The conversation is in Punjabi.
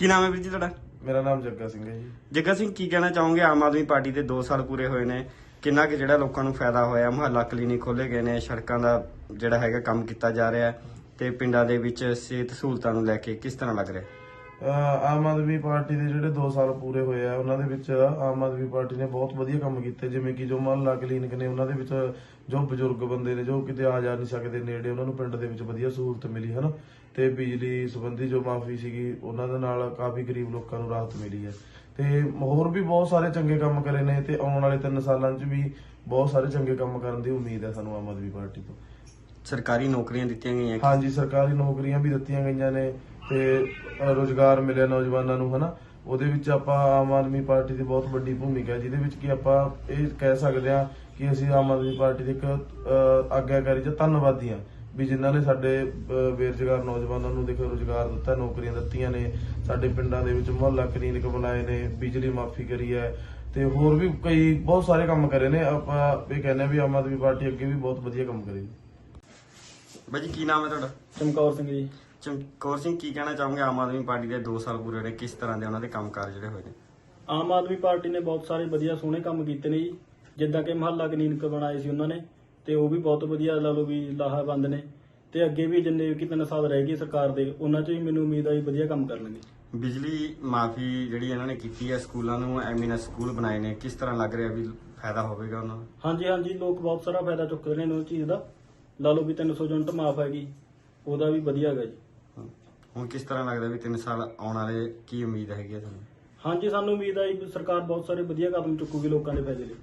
ਕੀ ਨਾਮ ਹੈ ਵੀਰ ਜੀ ਤੁਹਾਡਾ? ਮੇਰਾ ਨਾਮ ਜੱਗਾ ਸਿੰਘ ਹੈ ਜੀ। ਜੱਗਾ ਸਿੰਘ ਕੀ ਕਹਿਣਾ ਚਾਹੋਗੇ? ਆਮ ਆਦਮੀ ਪਾਰਟੀ ਦੇ 2 ਸਾਲ ਪੂਰੇ ਹੋਏ ਨੇ। ਕਿੰਨਾ ਕਿ ਜਿਹੜਾ ਲੋਕਾਂ ਨੂੰ ਫਾਇਦਾ ਹੋਇਆ ਮੁਹੱਲਾ ਕਲੀਨਿਕ ਖੋਲੇ ਗਏ ਨੇ ਸੜਕਾਂ ਦਾ ਜਿਹੜਾ ਹੈਗਾ ਕੰਮ ਕੀਤਾ ਜਾ ਰਿਹਾ ਤੇ ਪਿੰਡਾਂ ਦੇ ਵਿੱਚ ਸਿਹਤ ਸਹੂਲਤਾਂ ਨੂੰ ਲੈ ਕੇ ਕਿਸ ਤਰ੍ਹਾਂ ਲੱਗ ਰਿਹਾ? ਆਮ ਆਦਮੀ ਪਾਰਟੀ ਦੇ ਜਿਹੜੇ 2 ਸਾਲ ਪੂਰੇ ਹੋਏ ਆ, ਉਹਨਾਂ ਦੇ ਵਿੱਚ ਆਮ ਆਦਮੀ ਪਾਰਟੀ ਨੇ ਬਹੁਤ ਵਧੀਆ ਕੰਮ ਕੀਤੇ, ਜਿਵੇਂ ਕਿ ਜੋ ਮਹੱਲਾ ਕਲੀਨਿਕ ਨੇ, ਉਹਨਾਂ ਦੇ ਵਿੱਚ ਜੋ ਬਜ਼ੁਰਗ ਬੰਦੇ ਨੇ, ਜੋ ਕਿਤੇ ਆ ਜਾ ਨਹੀਂ ਸਕਦੇ ਨੇੜੇ, ਉਹਨਾਂ ਨੂੰ ਪਿੰਡ ਦੇ ਵਿੱਚ ਵਧੀਆ ਸਹੂਲਤ ਮਿਲੀ, ਹਨ? ਤੇ ਬਿਜਲੀ ਸੰਬੰਧੀ ਜੋ ਮਾਫੀ ਸੀਗੀ, ਉਹਨਾਂ ਦੇ ਨਾਲ ਕਾਫੀ ਗਰੀਬ ਲੋਕਾਂ ਨੂੰ ਰਾਹਤ ਮਿਲੀ ਹੈ। ਤੇ ਹੋਰ ਵੀ ਬਹੁਤ ਸਾਰੇ ਚੰਗੇ ਕੰਮ ਕਰੇ ਨੇ, ਤੇ ਆਉਣ ਵਾਲੇ 3 ਸਾਲਾਂ 'ਚ ਵੀ ਬਹੁਤ ਸਾਰੇ ਚੰਗੇ ਕੰਮ ਕਰਨ ਦੀ ਉਮੀਦ ਹੈ ਸਾਨੂੰ ਆਮ ਆਦਮੀ ਪਾਰਟੀ ਤੋਂ। ਸਰਕਾਰੀ ਨੌਕਰੀਆਂ ਦਿੱਤੀਆਂ ਗਈਆਂ ਹਾਂਜੀ ਸਰਕਾਰੀ ਨੌਕਰੀਆਂ ਵੀ ਦਿੱਤੀਆਂ ਗਈਆਂ ਨੇ ਤੇ ਅ, ਰੁਜ਼ਗਾਰ ਮਿਲਿਆ ਨੌਜਵਾਨਾਂ ਨੂੰ ਹਨਾ? ਉਹਦੇ ਵਿੱਚ ਆਪਾਂ ਆਮ ਆਦਮੀ ਪਾਰਟੀ ਦੀ ਬਹੁਤ ਵੱਡੀ ਭੂਮਿਕਾ ਹੈ ਜਿਹਦੇ ਵਿੱਚ ਕਿ ਆਪਾਂ ਇਹ ਕਹਿ ਸਕਦੇ ਹਾਂ ਕਿ ਅਸੀਂ ਆਮ ਆਦਮੀ ਪਾਰਟੀ ਦੇ ਇੱਕ ਆਗਿਆਕਾਰੀ ਜਾਂ ਧੰਨਵਾਦੀ ਹਾਂ ਵੀ ਜਿਨ੍ਹਾਂ ਨੇ ਸਾਡੇ ਬੇਰੁਜ਼ਗਾਰ ਨੌਜਵਾਨਾਂ ਨੂੰ ਦੇਖੋ ਰੁਜ਼ਗਾਰ ਦਿੱਤਾ ਨੌਕਰੀਆਂ ਦਿੱਤੀਆਂ ਨੇ ਸਾਡੇ ਪਿੰਡਾਂ ਦੇ ਵਿੱਚ ਮੁਹੱਲਾ ਕਲੀਨਿਕ ਬਣਾਏ ਨੇ ਬਿਜਲੀ ਮਾਫੀ ਕਰੀ ਹੈ ਤੇ ਹੋਰ ਵੀ ਕਈ ਬਹੁਤ ਸਾਰੇ ਕੰਮ ਕਰੇ ਨੇ ਆਪਾਂ ਇਹ ਕਹਿੰਦੇ ਵੀ ਆਮ ਆਦਮੀ ਪਾਰਟੀ ਅੱਗੇ ਵੀ ਬਹੁਤ ਵਧੀਆ ਕੰਮ ਕਰੇਗੀ। ਬਾਜੀ ਕੀ ਨਾਮ ਹੈ ਤੁਹਾਡਾ? ਚਮਕੌਰ ਸਿੰਘ ਜੀ। ਚਮਕੌਰ ਸਿੰਘ ਕੀ ਕਹਿਣਾ ਚਾਹੋਗੇ ਆਮ ਆਦਮੀ ਪਾਰਟੀ ਦੇ 2 ਸਾਲ ਪੂਰੇ ਹੋਏ ਕਿਸ ਤਰ੍ਹਾਂ ਦੇ ਉਹਨਾਂ ਦੇ ਕੰਮਕਾਰ ਜਿਹੜੇ ਹੋਏ ਨੇ? ਆਮ ਆਦਮੀ ਪਾਰਟੀ ਨੇ ਬਹੁਤ ਸਾਰੇ ਵਧੀਆ ਸੋਹਣੇ ਕੰਮ ਕੀਤੇ ਨੇ ਜੀ। ਜਿੱਦਾਂ ਕਿ ਮਹੱਲਾ ਕਲੀਨਿਕ ਬਣਾਏ ਸੀ ਉਹਨਾਂ ਨੇ ਤੇ ਉਹ ਵੀ ਬਹੁਤ ਵਧੀਆ ਲਾ ਲਓ ਵੀ ਲਾਹਾਬੰਦ ਨੇ। ਤੇ ਅੱਗੇ ਵੀ ਜਿੰਨੇ ਕਿ ਤਿੰਨ ਸਾਲ ਰਹਿ ਗਏ ਸਰਕਾਰ ਦੇ ਉਹਨਾਂ 'ਚ ਵੀ ਮੈਨੂੰ ਉਮੀਦ ਆ ਵੀ ਵਧੀਆ ਕੰਮ ਕਰਨਗੇ। ਬਿਜਲੀ ਮਾਫੀ ਜਿਹੜੀ ਇਹਨਾਂ ਨੇ ਕੀਤੀ ਹੈ ਸਕੂਲਾਂ ਨੂੰ ਐਮੀਨਸ ਸਕੂਲ ਬਣਾਏ ਨੇ ਕਿਸ ਤਰ੍ਹਾਂ ਲੱਗ ਰਿਹਾ ਵੀ ਫਾਇਦਾ ਹੋਵੇਗਾ ਉਹਨਾਂ ਨੂੰ? ਹਾਂਜੀ ਹਾਂਜੀ ਲੋਕ ਬਹੁਤ ਸਾਰਾ ਫਾਇਦਾ ਚੁੱਕ ਰਹੇ ਨੇ ਉਹ ਚੀਜ਼ ਦਾ। ਲਾ ਲਓ ਵੀ 300 ਯੂਨਿਟ ਮਾਫ ਹੈਗੀ ਉਹਦਾ ਵੀ ਵਧੀਆ ਹੈਗਾ ਜੀ। ਹੁਣ ਕਿਸ ਤਰ੍ਹਾਂ ਲੱਗਦਾ ਵੀ 3 ਸਾਲ ਆਉਣ ਵਾਲੇ ਕੀ ਉਮੀਦ ਹੈਗੀ ਹੈ ਤੁਹਾਨੂੰ? ਹਾਂਜੀ ਸਾਨੂੰ ਉਮੀਦ ਆ ਜੀ ਵੀ ਸਰਕਾਰ ਬਹੁਤ ਸਾਰੇ ਵਧੀਆ ਕਦਮ ਚੁੱਕੂਗੀ ਲੋਕਾਂ ਦੇ ਫਾਇਦੇ ਲਈ।